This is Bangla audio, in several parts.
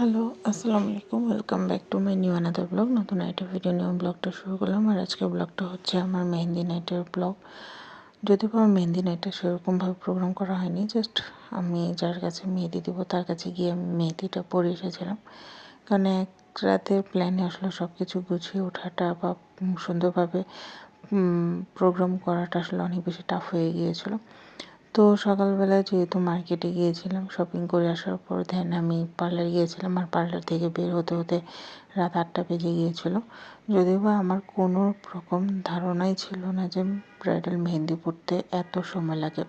হ্যালো আসসালামু আলাইকুম welcome back to my new another blog নতুন একটা ভিডিও নিয়ে ব্লগটা শুরু করলাম। আর আজকের ব্লগটা হচ্ছে আমার মেহেন্দি নাইটের ব্লগ যদিও আমার মেহেন্দি নাইটটা সেরকমভাবে প্রোগ্রাম করা হয়নি জাস্ট আমি যার কাছে মেহেদি দিব, তার কাছে গিয়ে আমি মেহেদিটা পরে এসেছিলাম। কারণ এক রাতের প্ল্যানে আসলে সব কিছু গুছিয়ে ওঠাটা বা সুন্দরভাবে প্রোগ্রাম করাটা আসলে অনেক বেশি টাফ হয়ে গিয়েছিল। তো সকালবেলা যেহেতু মার্কেটে গিয়েছিলাম শপিং করে আসার পর দেন আমি পার্লার গিয়েছিলাম আর পার্লার থেকে বের হতে হতে রাত আটটা বেজে গিয়েছিল। যদিও বা আমার কোনো রকম ধারণাই ছিল না যে ব্রাইডাল মেহেন্দি পড়তে এত সময় লাগে।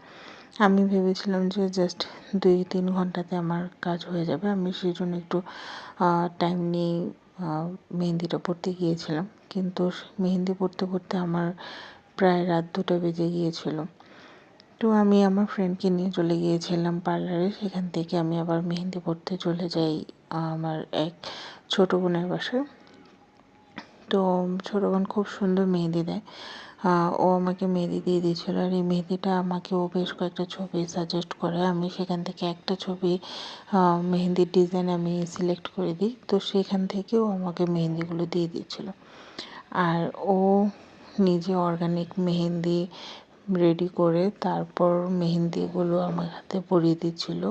আমি ভেবেছিলাম যে জাস্ট দুই, তিন ঘন্টাতে আমার কাজ হয়ে যাবে। আমি সেই জন্য একটু টাইম নিয়ে মেহেন্দিটা পড়তে গিয়েছিলাম। কিন্তু মেহেন্দি পড়তে পড়তে আমার প্রায় রাত দুটো বেজে গিয়েছিল। তো আমি আমার ফ্রেন্ডকে নিয়ে চলে গিয়েছিলাম পার্লারে সেখান থেকে আমি আবার মেহেন্দি পড়তে চলে যাই আমার এক ছোটো বোনের বাসায়। তো ছোটো বোন খুব সুন্দর মেহেদি দেয়। ও আমাকে মেহেদি দিয়ে দিয়েছিল আর এই মেহেদিটা আমাকে ও বেশ কয়েকটা ছবি সাজেস্ট করে। আমি সেখান থেকে একটা ছবি মেহেন্দির ডিজাইন আমি সিলেক্ট করে দিই। তো সেখান থেকেও আমাকে মেহেন্দিগুলো দিয়ে দিয়েছিল। আর ও নিজে অর্গানিক মেহেন্দি রেডি করে তারপর মেহেন্দিগুলো আমার হাতে পরিয়ে দিচ্ছিল।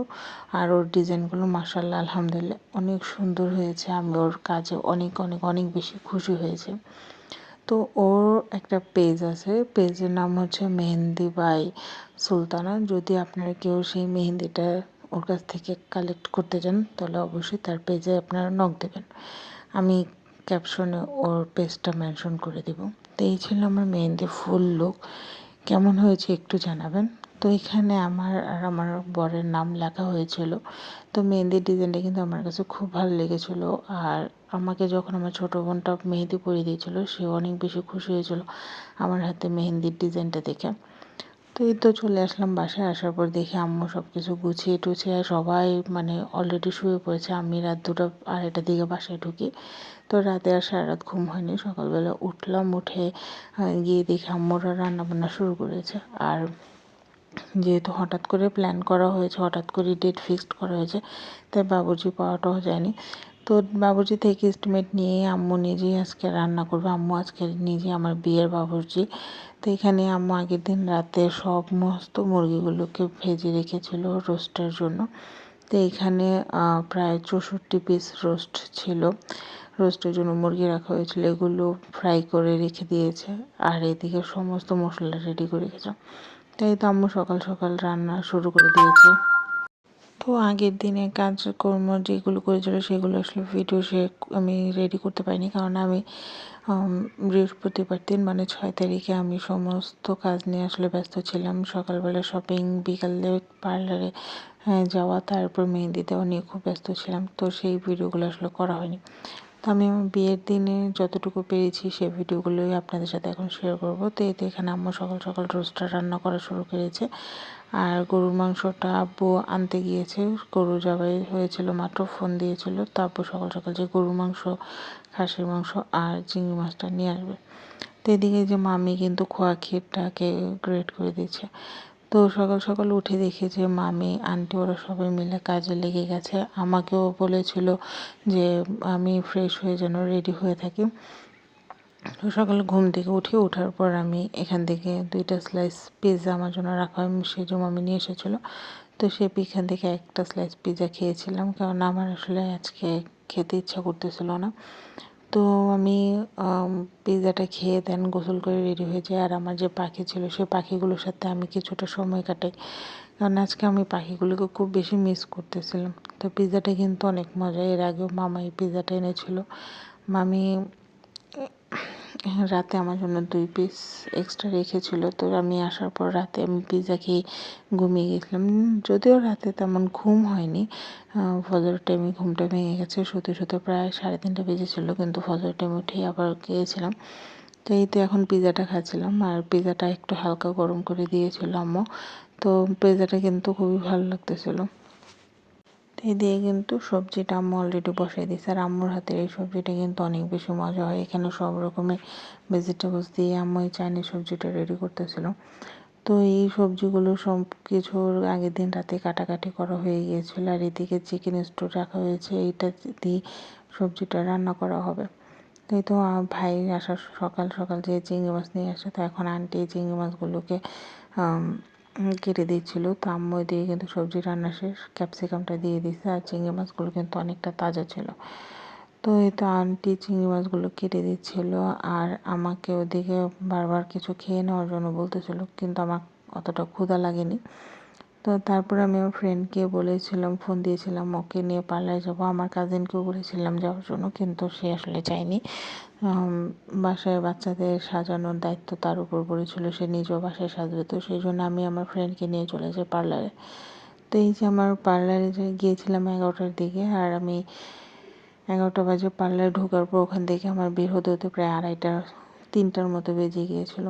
আর ওর ডিজাইনগুলো মাসাল্লাহ আলহামদুলিল্লাহ অনেক সুন্দর হয়েছে। আমি ওর কাজে অনেক অনেক অনেক বেশি খুশি হয়েছে। তো ওর একটা পেজ আছে। পেজের নাম হচ্ছে মেহেন্দি বাই সুলতানা। যদি আপনারা কেউ সেই মেহেন্দিটা ওর কাছ থেকে কালেক্ট করতে চান, তাহলে অবশ্যই তার পেজে আপনারা নক দেবেন। আমি ক্যাপশনে ওর পেজটা মেনশন করে দেব। তো এই ছিল আমার মেহেন্দি ফুল লুক কেমন হয়েছে একটু জানাবেন? তো এখানে আমার আর আমার বরের নাম লেখা হয়েছিল। তো মেহেন্দির ডিজাইনটা কিন্তু আমার কাছে খুব ভালো লেগেছিল। আর আমাকে যখন আমার ছোটো বোনটা মেহেদি পরিয়ে দিয়েছিল সে অনেক বেশি খুশি হয়েছিল আমার হাতে মেহেন্দির ডিজাইনটা দেখে। তো এই তো চলে আসলাম বাসায়, আসার পর দেখি আম্মু সব কিছু গুছিয়ে টুছিয়ে সবাই মানে অলরেডি শুয়ে পড়েছে। আমি রাত দুটো আড়াইটার দিকে বাসায় ঢুকি। তো রাতে আর সারা রাত ঘুম হয়নি। সকালবেলা উঠলাম, উঠে গিয়ে দেখি আম্মুরা রান্নাবান্না শুরু করেছে। আর যেহেতু হঠাৎ করে প্ল্যান করা হয়েছে, হঠাৎ করে ডেট ফিক্সড করা হয়েছে, তাই বাবুর্চি পাওয়াটাও যায়নি তো বাবুর্চি থেকে এস্টিমেট নিয়ে আম্মু নিজেই আজকে রান্না করবে। আম্মু আজকে নিজে আমার বিয়ের বাবুর্চি। তো এখানে আম্মু আগের দিন রাতে সমস্ত মুরগিগুলোকে ভেজে রেখেছিল রোস্টের জন্য। তো এখানে প্রায় চৌষট্টি পিস রোস্ট ছিল। রোস্টের জন্য মুরগি রাখা হয়েছিল। এগুলো ফ্রাই করে রেখে দিয়েছে। আর এদিকে সমস্ত মশলা রেডি করে রেখেছে। তাই তো আম্মু সকাল সকাল রান্না শুরু করে দিয়েছে। তো আগের দিনে কাজকর্ম যেগুলো করেছিল সেগুলো আসলে ভিডিও সে আমি রেডি করতে পারিনি। কারণ আমি বৃহস্পতিবার দিন মানে ছয় তারিখে আমি সমস্ত কাজ নিয়ে আসলে ব্যস্ত ছিলাম। সকালবেলা শপিং বিকালে পার্লারে যাওয়া, তারপর মেহেন্দি দেওয়া নিয়ে খুব ব্যস্ত ছিলাম। তো সেই ভিডিওগুলো আসলে করা হয়নি। তো আমি বিয়ের দিনে যতটুকু পেরেছি সেই ভিডিওগুলোই আপনাদের সাথে এখন শেয়ার করব। তো এতে এখানে আম্মু সকাল সকাল রোস্টার রান্না করা শুরু করেছে। আর গরুর মাংসটা আব্বু আনতে গিয়েছে। গরু জবাই হয়েছিল মাত্র ফোন দিয়েছিল। তারপর সকাল সকাল যে গরুর মাংস, খাসির মাংস আর চিংড়ি মাছটা নিয়ে আসবে। তো এদিকে যে মামি কিন্তু খোয়া ক্ষীরটাকে গ্রেট করে দিচ্ছে তো সকাল সকাল উঠে দেখি যে মামি, আন্টি ওরা সবাই মিলে কাজে লেগে গেছে। আমাকেও বলেছিল যে আমি ফ্রেশ হয়ে যেন রেডি হয়ে থাকি। তো সকালে ঘুম থেকে উঠে, ওঠার পর আমি এখান থেকে দুইটা স্লাইস পিৎজা আমার জন্য রাখা হয়। সেই জন্য আমি নিয়ে এসেছিল। তো সে এখান থেকে একটা স্লাইস পিৎজা খেয়েছিলাম। কারণ আমার আসলে আজকে খেতে ইচ্ছা করতেছিল না। তো আমি পিৎজাটা খেয়ে দেন গোসল করে রেডি হয়ে যাই। আর আমার যে পাখি ছিল, সে পাখিগুলোর সাথে আমি কিছুটা সময় কাটাই। কারণ আজকে আমি পাখিগুলোকে খুব বেশি মিস করতেছিলাম। তো পিৎজাটা কিন্তু অনেক মজা এর আগেও মামা এই পিৎজাটা এনেছিল। মামি রাতে আমার জন্য দুই পিস এক্সট্রা রেখেছিল। তো আমি আসার পর রাতে আমি পিৎজা খেয়ে ঘুমিয়ে গেছিলাম। যদিও রাতে তেমন ঘুম হয়নি ফজরের টাইমে ঘুমটা ভেঙে গেছে। শুতে শুতে প্রায় সাড়ে তিনটা বেজেছিলো, কিন্তু ফজরের টাইম উঠেই আবার গিয়েছিলাম। তো এই তো এখন পিৎজাটা খাচ্ছিলাম। আর পিৎজাটা একটু হালকা গরম করে দিয়েছিল আম্মু। তো পিৎজাটা কিন্তু খুবই ভালো লাগতেছিলো। এই দিয়ে কিন্তু সবজিটা আম্মু অলরেডি বসাই দিয়েছে। আর আম্মুর হাতের এই সবজিটা কিন্তু অনেক বেশি মজা হয়। এখানে সব রকমের ভেজিটেবলস দিয়ে আম্মু এই চাইনিজ সবজিটা রেডি করতেছিল। তো এই সবজিগুলো সব কিছুর আগের দিন রাতে কাটাকাটি করা হয়ে গিয়েছিল। আর এদিকে চিকেন স্টো রাখা হয়েছে। এইটা দিয়ে সবজিটা রান্না করা হবে। তাই তো ভাই আসার সকাল সকাল যে চিংড়ি মাছ নিয়ে আসে, তো এখন আন্টি চিংড়ি মাছগুলোকে কেটে দিচ্ছিল তো আম্মু দিয়ে কিন্তু সবজি রান্না শেষ ক্যাপসিকামটা দিয়ে দিছে আর চিংড়ি মাছগুলো কিন্তু অনেকটা তাজা ছিল। তো এই তো আন্টি চিংড়ি মাছগুলো কেটে দিচ্ছিল আর আমাকে ওদিকে বারবার কিছু খেয়ে নেওয়ার জন্য বলতেছিল, কিন্তু আমার অতটা ক্ষুধা লাগেনি। তো তারপরে আমি আমার ফ্রেন্ডকে বলেছিলাম ফোন দিয়েছিলাম, ওকে নিয়ে পার্লারে যাব। আমার কাজিনকেও বলেছিলাম যাওয়ার জন্য, কিন্তু সে আসলে যায়নি। বাসায় বাচ্চাদের সাজানোর দায়িত্ব তার উপর পড়েছিল, সে নিজেও বাসায় সাজবে। তো সেই জন্য আমি আমার ফ্রেন্ডকে নিয়ে চলে যাই পার্লারে। তো এই যে আমার পার্লারে যে গিয়েছিলাম এগারোটার দিকে, আর আমি এগারোটা বাজে পার্লারে ঢোকার পর ওখান থেকে আমার বের হতে হতে প্রায় আড়াইটা, তিনটার মতো বেজে গিয়েছিল।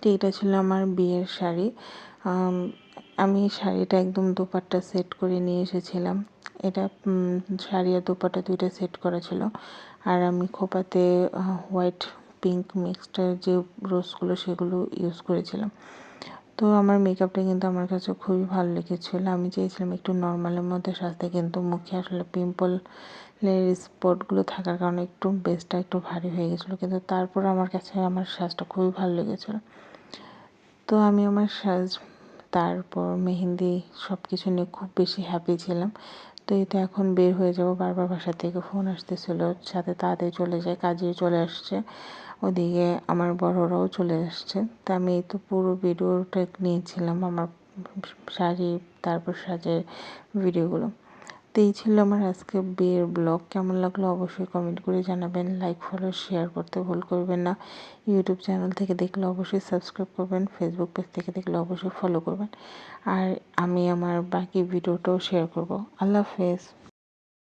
তো এটা ছিল আমার বিয়ের শাড়ি। আমি শাড়িটা একদম দুপাট্টা সেট করে নিয়ে এসেছিলাম। এটা শাড়ি আর দুপাট্টা দুইটা সেট করা ছিল। আর আমি খোপাতে হোয়াইট পিঙ্ক মিক্সড যে রোজগুলো সেগুলো ইউজ করেছিলাম। তো আমার মেকআপটা কিন্তু আমার কাছে খুবই ভালো লেগেছিলো। আমি চেয়েছিলাম একটু নর্মালের মধ্যে সাজতে, কিন্তু মুখে আসলে পিম্পলের স্পটগুলো থাকার কারণে একটু বেসটা একটু ভারী হয়ে গেছিল। কিন্তু তারপর আমার কাছে আমার সাজটা খুবই ভালো লেগেছিলো। তো আমি আমার সাজ তারপর মেহেন্দি সব কিছু নিয়ে খুব বেশি হ্যাপি ছিলাম। তো এই তো এখন বের হয়ে যাব, বারবার বাসা থেকে ফোন আসতেছিল, সাথে তাড়াতাড়ি চলে যায় কাজে চলে আসছে, ওদিকে আমার বড়রাও চলে আসছে। তা আমি এই তো পুরো ভিডিওটা নিয়েছিলাম, আমার শাড়ি, তারপর সাজের ভিডিওগুলো তো এই ছিল আমার আজকে বিয়ের ব্লগ। কেমন লাগল অবশ্যই কমেন্ট করে জানাবেন। লাইক ফলো শেয়ার করতে ভুল করবেন না। ইউটিউব চ্যানেল থেকে দেখলে অবশ্যই সাবস্ক্রাইব করবেন। ফেসবুক পেজ থেকে দেখলে অবশ্যই ফলো করবেন। আর আমি আমার বাকি ভিডিওটাও শেয়ার করব। আল্লাহ হাফেজ।